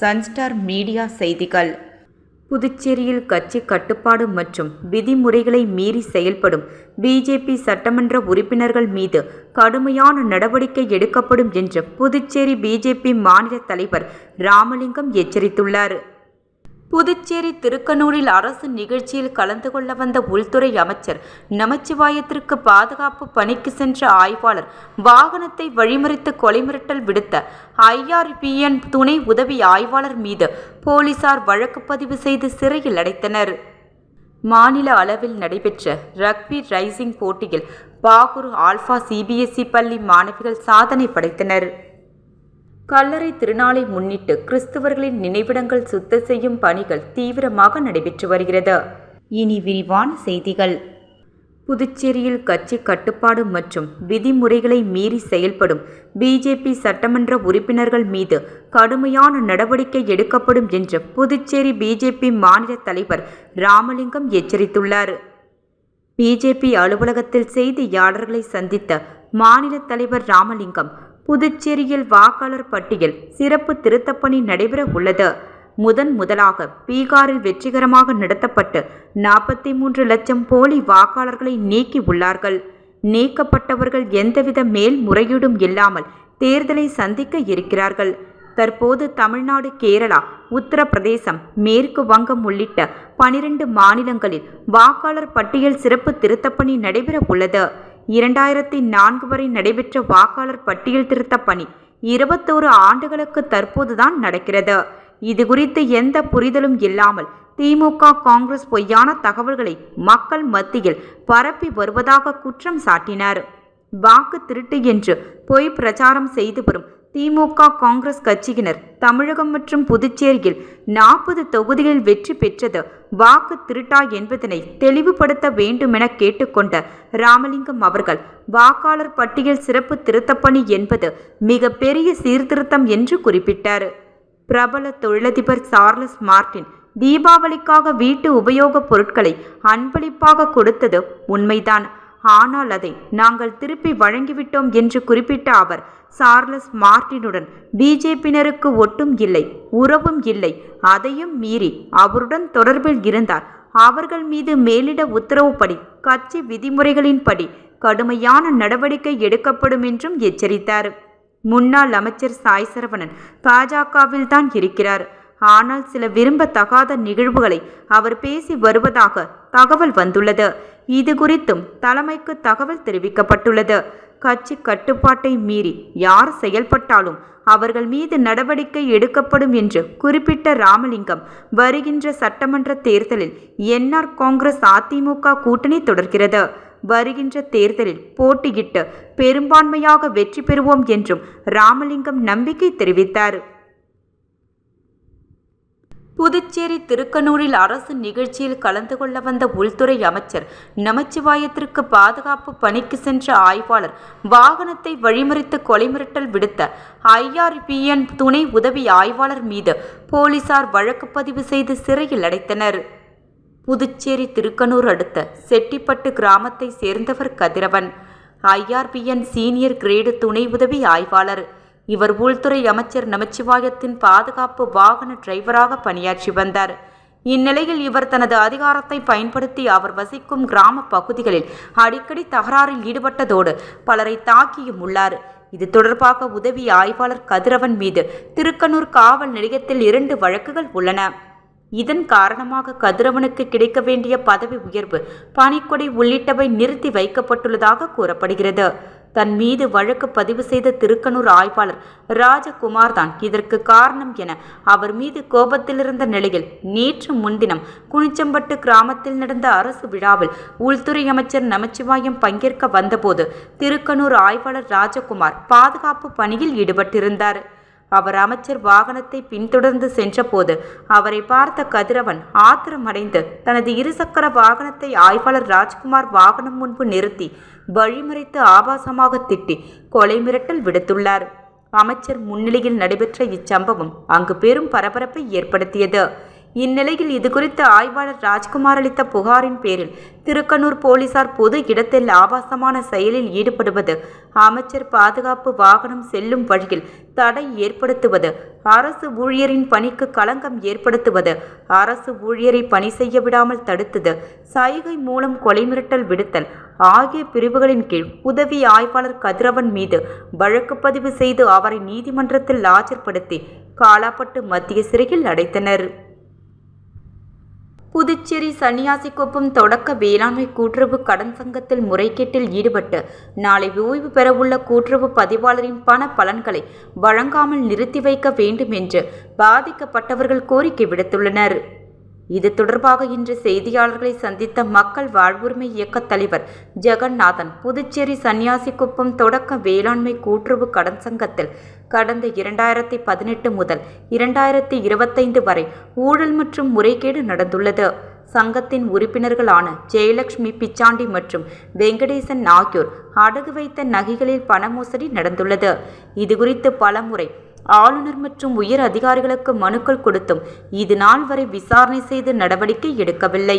Sunstar media செய்திகள். புதுச்சேரியில் கட்சி கட்டுப்பாடு மற்றும் விதிமுறைகளை மீறி செயல்படும் பிஜேபி சட்டமன்ற உறுப்பினர்கள் மீது கடுமையான நடவடிக்கை எடுக்கப்படும் என்று புதுச்சேரி பிஜேபி மாநில தலைவர் ராமலிங்கம் எச்சரித்துள்ளார். புதுச்சேரி திருக்கனூரில் அரசு நிகழ்ச்சியில் கலந்து கொள்ள வந்த உள்துறை அமைச்சர் நமச்சிவாயத்திற்கு பாதுகாப்பு பணிக்கு சென்ற ஆய்வாளர் வாகனத்தை வழிமறித்து கொலை மிரட்டல் விடுத்த ஐஆர்பிஎன் துணை உதவி ஆய்வாளர் மீது போலீசார் வழக்கு பதிவு செய்து சிறையில் அடைத்தனர். மாநில அளவில் நடைபெற்ற ரக்பி ரைசிங் போட்டியில் பாகூர் ஆல்பா சிபிஎஸ்இ பள்ளி மாணவிகள் சாதனை படைத்தனர். கல்லறை திருநாளை முன்னிட்டு கிறிஸ்தவர்களின் நினைவிடங்கள் சுத்தம் செய்யும் பணிகள் தீவிரமாக நடைபெற்று வருகிறது. இனி விரிவான செய்திகள். புதுச்சேரியில் கட்சி கட்டுப்பாடு மற்றும் விதிமுறைகளை மீறி செயல்படும் பிஜேபி சட்டமன்ற உறுப்பினர்கள் மீது கடுமையான நடவடிக்கை எடுக்கப்படும் என்று புதுச்சேரி பிஜேபி மாநில தலைவர் ராமலிங்கம் எச்சரித்துள்ளார். பிஜேபி அலுவலகத்தில் செய்தியாளர்களை சந்தித்த மாநில தலைவர் ராமலிங்கம் புதுச்சேரியில் வாக்காளர் பட்டியல் சிறப்பு திருத்தப்பணி நடைபெற உள்ளது. முதன் முதலாக பீகாரில் வெற்றிகரமாக நடத்தப்பட்டு நாற்பத்தி மூன்று லட்சம் போலி வாக்காளர்களை நீக்கி உள்ளார்கள். நீக்கப்பட்டவர்கள் எந்தவித மேல்முறையீடும் இல்லாமல் தேர்தலை சந்திக்க இருக்கிறார்கள். தற்போது தமிழ்நாடு கேரளா உத்தரப்பிரதேசம் மேற்கு வங்கம் உள்ளிட்ட பனிரெண்டு மாநிலங்களில் வாக்காளர் பட்டியல் சிறப்பு திருத்தப்பணி நடைபெற உள்ளது. இரண்டாயிரத்தி நான்கு வரை நடைபெற்ற வாக்காளர் பட்டியல் திருத்த பணி இருபத்தோரு ஆண்டுகளுக்கு தற்போதுதான் நடக்கிறது. இது குறித்து எந்த புரிதலும் இல்லாமல் திமுக காங்கிரஸ் பொய்யான தகவல்களை மக்கள் மத்தியில் பரப்பி வருவதாக குற்றம் சாட்டினார். வாக்கு திருட்டு என்று பொய் பிரச்சாரம் செய்து வரும் திமுக காங்கிரஸ் கட்சியினர் தமிழகம் மற்றும் புதுச்சேரியில் நாற்பது தொகுதிகளில் வெற்றி பெற்றது. வாக்கு திருட்டா என்பதனை தெளிவுபடுத்த வேண்டுமென கேட்டுக்கொண்ட ராமலிங்கம் அவர்கள் வாக்காளர் பட்டியல் சிறப்பு திருத்தப்பணி என்பது மிக பெரிய சீர்திருத்தம் என்று குறிப்பிட்டார். பிரபல தொழிலதிபர் சார்லஸ் மார்டின் தீபாவளிக்காக வீட்டு உபயோகப் பொருட்களை அன்பளிப்பாக கொடுத்தது உண்மைதான். ஆனால் அதை நாங்கள் திருப்பி வழங்கிவிட்டோம் என்று குறிப்பிட்ட அவர் சார்லஸ் மார்டினுடன் பிஜேபியினருக்கு ஒட்டும் இல்லை உறவும் இல்லை. அதையும் மீறி அவருடன் தொடர்பில் இருந்தார். அவர்கள் மீது மேலிட உத்தரவுப்படி கட்சி விதிமுறைகளின்படி கடுமையான நடவடிக்கை எடுக்கப்படும் என்றும் எச்சரித்தார். முன்னாள் அமைச்சர் சாய் சரவணன் பாஜகவில் தான் இருக்கிறார். ஆனால் சில விரும்பத்தகாத நிகழ்வுகளை அவர் பேசி வருவதாக தகவல் வந்துள்ளது. இது குறித்தும் தலைமைக்கு தகவல் தெரிவிக்கப்பட்டுள்ளது. கட்சி கட்டுப்பாட்டை மீறி யார் செயல்பட்டாலும் அவர்கள் மீது நடவடிக்கை எடுக்கப்படும் என்று குறிப்பிட்ட ராமலிங்கம் வருகின்ற சட்டமன்ற தேர்தலில் என்ஆர் காங்கிரஸ் அதிமுக கூட்டணி தொடர்கிறது. வருகின்ற தேர்தலில் போட்டியிட்டு பெரும்பான்மையாக வெற்றி பெறுவோம் என்றும் ராமலிங்கம் நம்பிக்கை தெரிவித்தார். புதுச்சேரி திருக்கனூரில் அரசு நிகழ்ச்சியில் கலந்து கொள்ள வந்த உள்துறை அமைச்சர் நமச்சிவாயத்திற்கு பாதுகாப்பு பணிக்கு சென்ற ஆய்வாளர் வாகனத்தை வழிமறித்து கொலை மிரட்டல் விடுத்த ஐஆர்பிஎன் துணை உதவி ஆய்வாளர் மீது போலீசார் வழக்கு பதிவு செய்து சிறையில் அடைத்தனர். புதுச்சேரி திருக்கனூர் அடுத்த செட்டிப்பட்டு கிராமத்தை சேர்ந்தவர் கதிரவன். ஐஆர்பிஎன் சீனியர் கிரேடு துணை உதவி ஆய்வாளர் இவர் உள்துறை அமைச்சர் நமச்சிவாயத்தின் பாதுகாப்பு வாகன டிரைவராக பணியாற்றி வந்தார். இந்நிலையில் இவர் தனது அதிகாரத்தை பயன்படுத்தி அவர் வசிக்கும் கிராம பகுதிகளில் அடிக்கடி தகராறில் ஈடுபட்டதோடு பலரை தாக்கியும் உள்ளார். இது தொடர்பாக உதவி ஆய்வாளர் கதிரவன் மீது திருக்கனூர் காவல் நிலையத்தில் இரண்டு வழக்குகள் உள்ளன. இதன் காரணமாக கதிரவனுக்கு கிடைக்க வேண்டிய பதவி உயர்வு பணிக்கொடை உள்ளிட்டவை நிறுத்தி வைக்கப்பட்டுள்ளதாக கூறப்படுகிறது. தன் மீது வழக்கு பதிவு செய்த திருக்கனூர் ஆய்வாளர் ராஜகுமார் தான் இதற்கு காரணம் என அவர் மீது கோபத்தில் இருந்த நிலையில் நேற்று முன்தினம் குனிச்சம்பட்டு கிராமத்தில் நடந்த அரசு விழாவில் உள்துறை அமைச்சர் நமச்சிவாயம் பங்கேற்க வந்தபோது திருக்கனூர் ஆய்வாளர் ராஜகுமார் பாதுகாப்பு பணியில் ஈடுபட்டிருந்தார். அவர் அமைச்சர் வாகனத்தை பின்தொடர்ந்து சென்றபோது அவரை பார்த்த கதிரவன் ஆத்திரமடைந்து தனது இருசக்கர வாகனத்தை ஆய்வாளர் ராஜ்குமார் வாகனம் முன்பு நிறுத்தி வழிமறைத்து ஆபாசமாக திட்டி கொலை மிரட்டல் விடுத்துள்ளார். அமைச்சர் முன்னிலையில் நடைபெற்ற இச்சம்பவம் அங்கு பெரும் பரபரப்பை ஏற்படுத்தியது. இந்நிலையில் இதுகுறித்து ஆய்வாளர் ராஜ்குமார் அளித்த புகாரின் பேரில் திருக்கனூர் போலீசார் பொது இடத்தில் ஆபாசமான செயலில் ஈடுபடுவது அமைச்சர் பாதுகாப்பு வாகனம் செல்லும் வழியில் தடை ஏற்படுத்துவது அரசு ஊழியரின் பணிக்கு களங்கம் ஏற்படுத்துவது அரசு ஊழியரை பணி செய்ய விடாமல் தடுத்தது சைகை மூலம் கொலை மிரட்டல் விடுத்தல் ஆகிய பிரிவுகளின் கீழ் உதவி ஆய்வாளர் கதிரவன் மீது வழக்கு பதிவு செய்து அவரை நீதிமன்றத்தில் ஆஜர்படுத்தி காலாப்பட்டு மத்திய சிறையில் அடைத்தனர். புதுச்சேரி சன்னியாசிக்குப்பம் தொடக்க வேளாண்மை கூட்டுறவு கடன் சங்கத்தில் முறைகேட்டில் ஈடுபட்டு நாளை ஓய்வு பெறவுள்ள கூட்டுறவு பதிவாளரின் பண பலன்களை வழங்காமல் நிறுத்தி வைக்க வேண்டும் என்று பாதிக்கப்பட்டவர்கள் கோரிக்கை விடுத்துள்ளனர். இது தொடர்பாக இன்று செய்தியாளர்களை சந்தித்த மக்கள் வாழ்வுரிமை இயக்கத் தலைவர் ஜெகநாதன் புதுச்சேரி சன்னியாசிக்குப்பம் தொடக்க வேளாண்மை கூட்டுறவு கடன் சங்கத்தில் கடந்த இரண்டாயிரத்தி பதினெட்டு முதல் இரண்டாயிரத்தி இருபத்தைந்து வரை ஊழல் மற்றும் முறைகேடு நடந்துள்ளது. சங்கத்தின் உறுப்பினர்களான ஜெயலட்சுமி பிச்சாண்டி மற்றும் வெங்கடேசன் ஆகியோர் அடகு வைத்த நகைகளில் பண மோசடி நடந்துள்ளது இதுகுறித்து பலமுறை ஆளுநர் மற்றும் உயர் அதிகாரிகளுக்கு மனுக்கள் கொடுத்தும் இது நாள் வரை விசாரணை செய்து நடவடிக்கை எடுக்கவில்லை.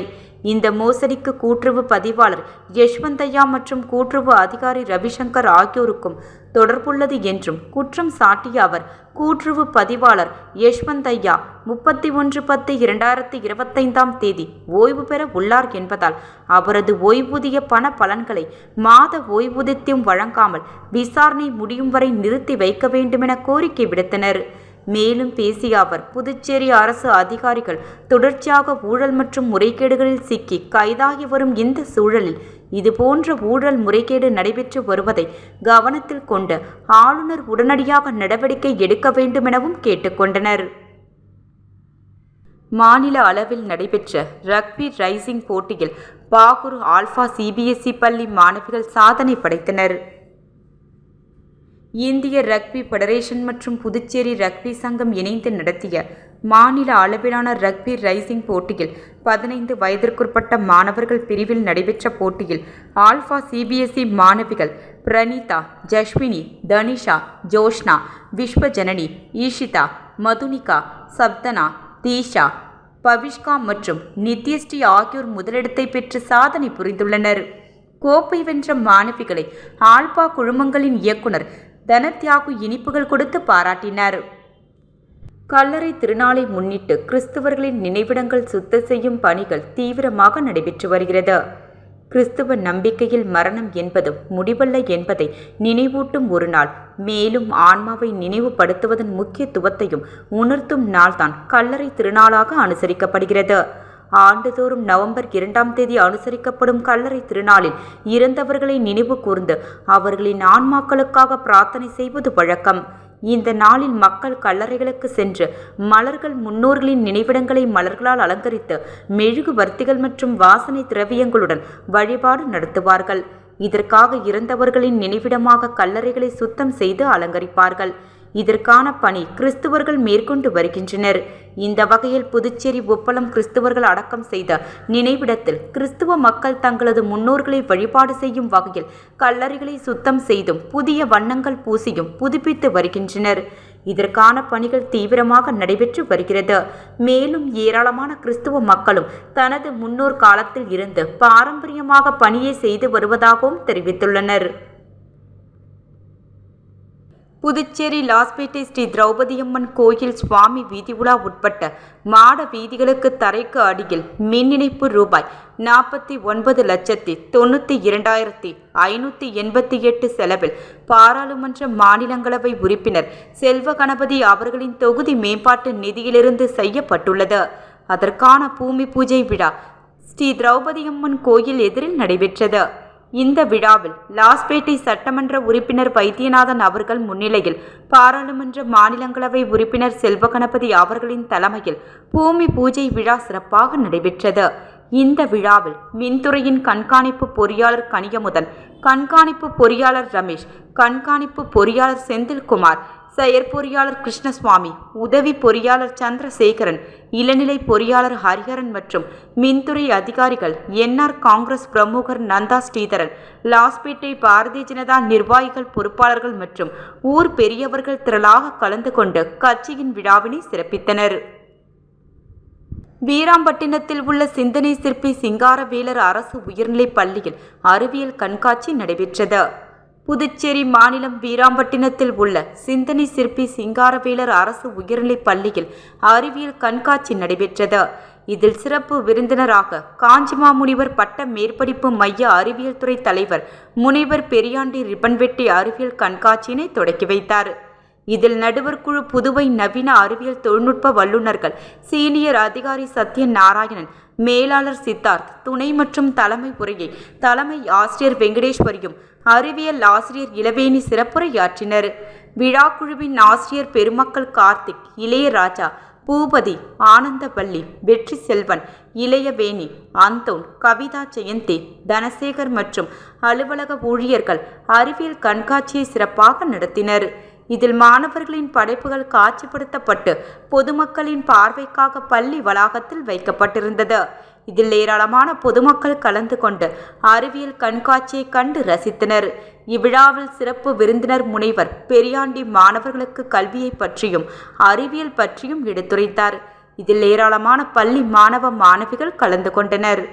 இந்த மோசடிக்கு கூட்டுறவு பதிவாளர் யஷ்வந்தையா மற்றும் கூட்டுறவு அதிகாரி ரவிசங்கர் ஆகியோருக்கும் தொடர்புள்ளது என்றும் குற்றம் சாட்டிய அவர் கூற்றுவு பதிவாளர் யஷ்வந்தையா முப்பத்தி ஒன்று பத்து இரண்டாயிரத்தி இருபத்தைந்தாம் தேதி ஓய்வு பெற உள்ளார் என்பதால் அவரது ஓய்வூதிய பண பலன்களை மாத ஓய்வூதியத்தையும் வழங்காமல் விசாரணை முடியும் வரை நிறுத்தி வைக்க வேண்டுமென கோரிக்கை விடுத்தனர். மேலும் பேசிய அவர் புதுச்சேரி அரசு அதிகாரிகள் தொடர்ச்சியாக ஊழல் மற்றும் முறைகேடுகளில் சிக்கி கைதாகி வரும் இந்த சூழலில் இதுபோன்ற ஊழல் முறைகேடு நடைபெற்று வருவதை கவனத்தில் கொண்டு ஆளுநர் உடனடியாக நடவடிக்கை எடுக்க வேண்டுமெனவும் கேட்டுக்கொண்டனர். மாநில அளவில் நடைபெற்ற ரக்பி ரைசிங் போட்டியில் பாகூர் ஆல்பா சிபிஎஸ்இ பள்ளி மாணவிகள் சாதனை படைத்தனர். இந்திய ரக்பி ஃபெடரேஷன் மற்றும் புதுச்சேரி ரக்பி சங்கம் இணைந்து நடத்திய மாநில அளவிலான ரக்பி ரைசிங் போட்டியில் பதினைந்து வயதிற்குட்பட்ட மாணவர்கள் பிரிவில் நடைபெற்ற போட்டியில் ஆல்பா சிபிஎஸ்இ மாணவிகள் பிரணீதா ஜஸ்வினி தனிஷா ஜோஷ்னா விஸ்வஜனனி ஈஷிதா மதுனிகா சப்தனா தீஷா பவிஷ்கா மற்றும் நித்யஸ்ரீ ஆகியோர் முதலிடத்தை பெற்று சாதனை புரிந்துள்ளனர். கோப்பை வென்ற மாணவிகளை ஆல்பா குழுமங்களின் இயக்குனர் தனத்யாகு இனிப்புகள் கொடுத்து பாராட்டினார். கல்லறை திருநாளை முன்னிட்டு கிறிஸ்தவர்களின் நினைவிடங்கள் சுத்தம் செய்யும் பணிகள் தீவிரமாக நடைபெற்று வருகிறது. கிறிஸ்துவ நம்பிக்கையில் மரணம் என்பதும் முடிவல்ல என்பதை நினைவூட்டும் ஒரு நாள் மேலும் ஆன்மாவை நினைவுபடுத்துவதன் முக்கியத்துவத்தையும் உணர்த்தும் நாள்தான் கல்லறை திருநாளாக அனுசரிக்கப்படுகிறது. ஆண்டுதோறும் நவம்பர் இரண்டாம் தேதி அனுசரிக்கப்படும் கல்லறை திருநாளில் இறந்தவர்களை நினைவு கூர்ந்து அவர்களின் ஆன்மாக்களுக்காக பிரார்த்தனை செய்வது வழக்கம். இந்த நாளில் மக்கள் கல்லறைகளுக்கு சென்று மலர்கள் முன்னோர்களின் நினைவிடங்களை மலர்களால் அலங்கரித்து மெழுகு வர்த்திகள் மற்றும் வாசனை திரவியங்களுடன் வழிபாடு நடத்துவார்கள். இதற்காக இறந்தவர்களின் நினைவிடமாக கல்லறைகளை சுத்தம் செய்து அலங்கரிப்பார்கள். இதற்கான பணி கிறிஸ்துவர்கள் மேற்கொண்டு வருகின்றனர். இந்த வகையில் புதுச்சேரி உப்பளம் கிறிஸ்துவர்கள் அடக்கம் செய்த நினைவிடத்தில் கிறிஸ்துவ மக்கள் தங்களது முன்னோர்களை வழிபாடு செய்யும் வகையில் கல்லறைகளை சுத்தம் செய்தும் புதிய வண்ணங்கள் பூசியும் புதுப்பித்து வருகின்றனர். இதற்கான பணிகள் தீவிரமாக நடைபெற்று வருகிறது. மேலும் ஏராளமான கிறிஸ்துவ மக்களும் தனது முன்னோர் காலத்தில் இருந்து பாரம்பரியமாக பணியை செய்து வருவதாகவும் தெரிவித்துள்ளனர். புதுச்சேரி லாஸ்பேட்டை ஸ்ரீ திரௌபதியம்மன் கோயில் சுவாமி வீதி உலா உட்பட்ட மாட வீதிகளுக்கு தரைக்கு அடியில் மின் இணைப்பு ரூபாய் நாற்பத்தி ஒன்பது லட்சத்தி தொண்ணூற்றி இரண்டாயிரத்தி ஐநூற்றி எண்பத்தி எட்டு செலவில் பாராளுமன்ற மாநிலங்களவை உறுப்பினர் செல்வ கணபதி அவர்களின் தொகுதி மேம்பாட்டு நிதியிலிருந்து செய்யப்பட்டுள்ளது. அதற்கான பூமி பூஜை விழா ஸ்ரீ திரௌபதியம்மன் கோயில் எதிரில் நடைபெற்றது. இந்த விழாவில் லாஸ்பேட்டை சட்டமன்ற உறுப்பினர் வைத்தியநாதன் அவர்கள் முன்னிலையில் பாராளுமன்ற மாநிலங்களவை உறுப்பினர் செல்வகணபதி அவர்களின் தலைமையில் பூமி பூஜை விழா சிறப்பாக நடைபெற்றது. இந்த விழாவில் மின்துறையின் கண்காணிப்பு பொறியாளர் கனியமுதன் கண்காணிப்பு பொறியாளர் ரமேஷ் கண்காணிப்பு பொறியாளர் செந்தில்குமார் செயற்பொறியாளர் கிருஷ்ணசுவாமி உதவி பொறியாளர் சந்திரசேகரன் இளநிலை பொறியாளர் ஹரிஹரன் மற்றும் மின்துறை அதிகாரிகள் என்ஆர் காங்கிரஸ் பிரமுகர் நந்தா ஸ்ரீதரன் லாஸ்பேட்டை பாரதிய ஜனதா நிர்வாகிகள் பொறுப்பாளர்கள் மற்றும் ஊர் பெரியவர்கள் திரளாக கலந்து கொண்டு கட்சியின் விழாவினை சிறப்பித்தனர். வீராம்பட்டினத்தில் உள்ள சிந்தனை சிற்பி சிங்காரவேலர் அரசு உயர்நிலைப் பள்ளியில் அறிவியல் கண்காட்சி நடைபெற்றது. புதுச்சேரி மாநிலம் வீராம்பட்டினத்தில் உள்ள சிந்தனை சிற்பி சிங்காரவேலர் அரசு உயர்நிலைப் பள்ளியில் அறிவியல் கண்காட்சி நடைபெற்றது. இதில் சிறப்பு விருந்தினராக காஞ்சிமா முனிவர் பட்ட மேற்படிப்பு மைய அறிவியல் துறை தலைவர் முனைவர் பெரியாண்டி ரிப்பன்வெட்டி அறிவியல் கண்காட்சியினை தொடக்கி வைத்தார். இதில் நடுவர் குழு புதுவை நவீன அறிவியல் தொழில்நுட்ப வல்லுநர்கள் சீனியர் அதிகாரி சத்யநாராயணன் மேலாளர் சித்தார்த் துணை மற்றும் தலைமை உரையை தலைமை ஆசிரியர் வெங்கடேஸ்வரியும் அறிவியல் ஆசிரியர் இளவேணி சிறப்புரையாற்றினர். விழா குழுவின் ஆசிரியர் பெருமக்கள் கார்த்திக் இளையராஜா பூபதி ஆனந்தபள்ளி வெற்றி செல்வன் இளையவேணி அந்தோன் கவிதா ஜெயந்தி தனசேகர் மற்றும் அலுவலக ஊழியர்கள் அறிவியல் கண்காட்சியை சிறப்பாக நடத்தினர். இதில் மாணவர்களின் படைப்புகள் காட்சிப்படுத்தப்பட்டு பொதுமக்களின் பார்வைக்காக பள்ளி வளாகத்தில் வைக்கப்பட்டிருந்தது. இதில் ஏராளமான பொதுமக்கள் கலந்து கொண்டு அறிவியல் கண்காட்சியை கண்டு ரசித்தனர். இவ்விழாவில் சிறப்பு விருந்தினர் முனைவர் பெரியாண்டி மாணவர்களுக்கு கல்வியை பற்றியும் அறிவியல் பற்றியும் எடுத்துரைத்தார். இதில் ஏராளமான பள்ளி மாணவ மாணவிகள் கலந்து கொண்டனர்.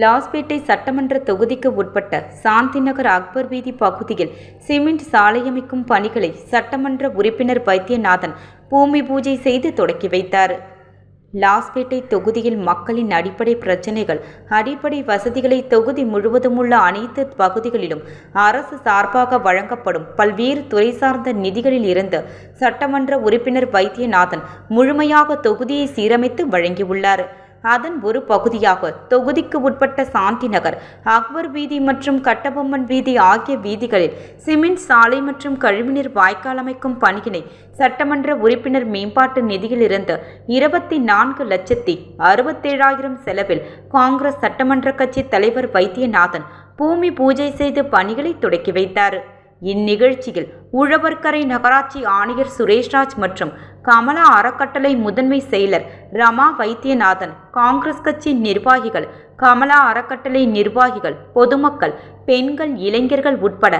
லாஸ்பேட்டை சட்டமன்ற தொகுதிக்கு உட்பட்ட சாந்தி நகர் அக்பர் வீதி பகுதியில் சிமெண்ட் சாலையமைக்கும் பணிகளை சட்டமன்ற உறுப்பினர் வைத்தியநாதன் பூமி பூஜை செய்து தொடக்கி வைத்தார். லாஸ்பேட்டை தொகுதியில் மக்களின் அடிப்படை பிரச்சினைகள் அடிப்படை வசதிகளை தொகுதி முழுவதும் உள்ள அனைத்து பகுதிகளிலும் அரசு சார்பாக வழங்கப்படும் பல்வேறு துறை சார்ந்த நிதிகளில் இருந்து சட்டமன்ற உறுப்பினர் வைத்தியநாதன் முழுமையாக தொகுதியை சீரமைத்து வழங்கியுள்ளார். அதன் ஒரு பகுதியாக தொகுதிக்கு உட்பட்ட சாந்தி நகர் அக்பர் வீதி மற்றும் கட்டபொம்மன் வீதி ஆகிய வீதிகளில் சிமெண்ட் சாலை மற்றும் கழிவுநீர் வாய்க்கால் அமைக்கும் பணியினை சட்டமன்ற உறுப்பினர் மேம்பாட்டு நிதியிலிருந்து இருபத்தி நான்கு லட்சத்தி அறுபத்தேழாயிரம் செலவில் காங்கிரஸ் சட்டமன்ற கட்சி தலைவர் வைத்தியநாதன் பூமி பூஜை செய்து பணிகளை தொடக்கி வைத்தார். இந்நிகழ்ச்சியில் உழவர்கரை நகராட்சி ஆணையர் சுரேஷ்ராஜ் மற்றும் கமலா அறக்கட்டளை முதன்மை செயலர் ரமா வைத்தியநாதன் காங்கிரஸ் கட்சி நிர்வாகிகள் கமலா அறக்கட்டளை நிர்வாகிகள் பொதுமக்கள் பெண்கள் இளைஞர்கள் உட்பட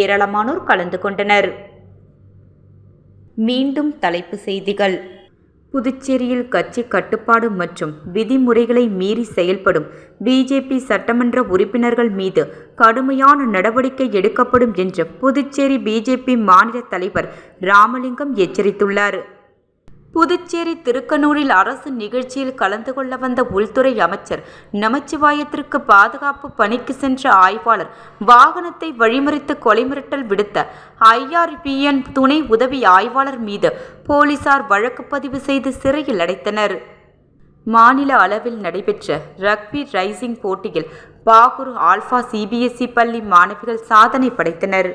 ஏராளமானோர் கலந்து கொண்டனர். மீண்டும் தலைப்பு செய்திகள். புதுச்சேரியில் கட்சி கட்டுப்பாடு மற்றும் விதிமுறைகளை மீறி செயல்படும் பிஜேபி சட்டமன்ற உறுப்பினர்கள் மீது கடுமையான நடவடிக்கை எடுக்கப்படும் என்று புதுச்சேரி பிஜேபி மாநில தலைவர் ராமலிங்கம் எச்சரித்துள்ளார். புதுச்சேரி திருக்கனூரில் அரசு நிகழ்ச்சியில் கலந்து கொள்ள வந்த உள்துறை அமைச்சர் நமச்சிவாயத்திற்கு பாதுகாப்பு பணிக்கு சென்ற ஆய்வாளர் வாகனத்தை வழிமறித்து கொலை மிரட்டல் விடுத்த ஐஆர்பிஎன் துணை உதவி ஆய்வாளர் மீது போலீசார் வழக்கு பதிவு செய்து சிறையில் அடைத்தனர். மாநில அளவில் நடைபெற்ற ரக்பி ரைசிங் போட்டியில் பாகூர் ஆல்பா சிபிஎஸ்இ பள்ளி மாணவிகள் சாதனை படைத்தனர்.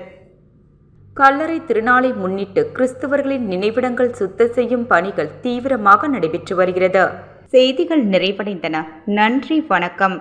கல்லறை திருநாளை முன்னிட்டு கிறிஸ்தவர்களின் நினைவிடங்கள் சுத்தம் செய்யும் பணிகள் தீவிரமாக நடைபெற்று வருகிறது. செய்திகள் நிறைவடைந்தன. நன்றி வணக்கம்.